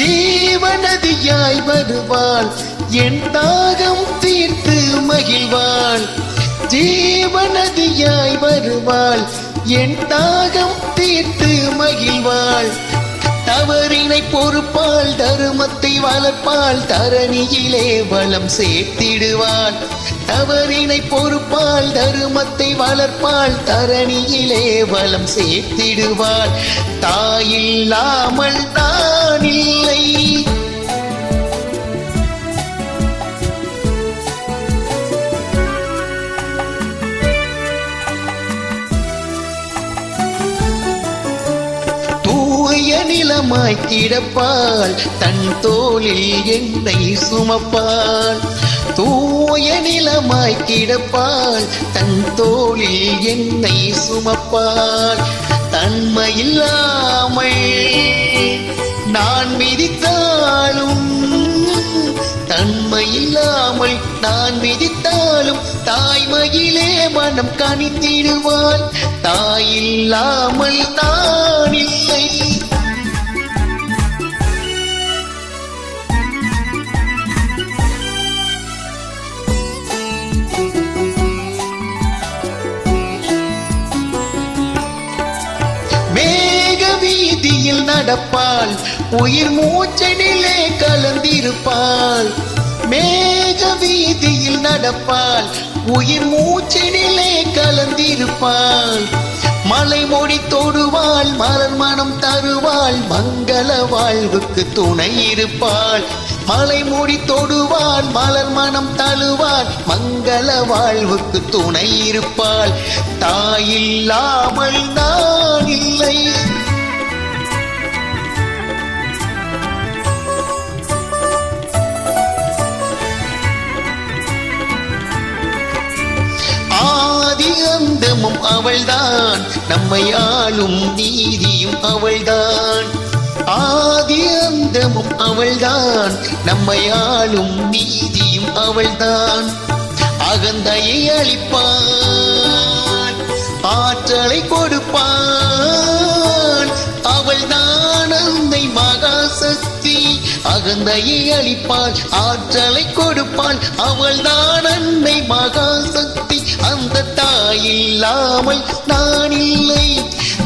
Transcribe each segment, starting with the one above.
ஜீவநதியாய் வருவாள். என் தாகம் தீர்த்து மகிழ்வாள். ஜீவநதியாய் வருவாள். என் தாகம் தீர்த்து மகிழ்வாள். தவறினை பொறுப்பால் தருமத்தை வளர்ப்பால் தரணியிலே வளம் சேர்த்திடுவாள். தவறினை பொறுப்பாள் தருமத்தை வளர்ப்பாள். தரணியிலே வளம் சேர்த்திடுவாள். தாயில்லாமல் தான் காணவில்லை நிலமாய் கிடப்பாள் தன் தோளில் என்னை சுமப்பாள். தூய நிலமாய் கிடப்பாள் தன் தோளில் என்னை சுமப்பாள். தன்மையில்லா இல்லாமல் நான் மிதித்தாலும் தாய்மையிலே மனம் கணித்திடுவாள் தாயில்லாமல் நான் இல்லை. வீதியில் நடப்பாள். உயிர் மூச்சனிலே கலந்திருப்பாள். மேக வீதியில் நடப்பாள். உயிர் மூச்சினிலே கலந்திருப்பாள். மலை மொழி தொடுவாள் மலர் மனம் தருவாள் மங்கள வாழ்வுக்கு துணை இருப்பாள். மலை மொழி தொடுவாள் மலர் மனம் தழுவாள் மங்கள வாழ்வுக்கு துணை இருப்பாள். தாயில்லாமல் நான் இல்லை. அவள்தான். நம்மை ஆளும் நீதியும் அவள்தான். ஆதி அந்தமும் அவள்தான். நம்மை ஆளும் நீதியும் அவள்தான். அகந்தையை அளிப்பான் ஆற்றலை கொடுப்பான். அவள்தான் அன்னை மகாசக்தி. அகந்தையை அளிப்பாள் ஆற்றலை கொடுப்பாள். அவள்தான் அன்னை மகாசக்தி. அந்த தாயில்லாமல் நான் இல்லை.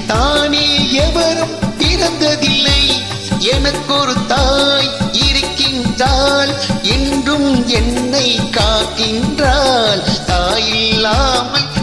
தானே எவரும் பிறந்ததில்லை. எனக்கொரு தாய் இருக்கின்றாள். என்றும் என்னை காக்கின்றாள். தாயில்லாமல்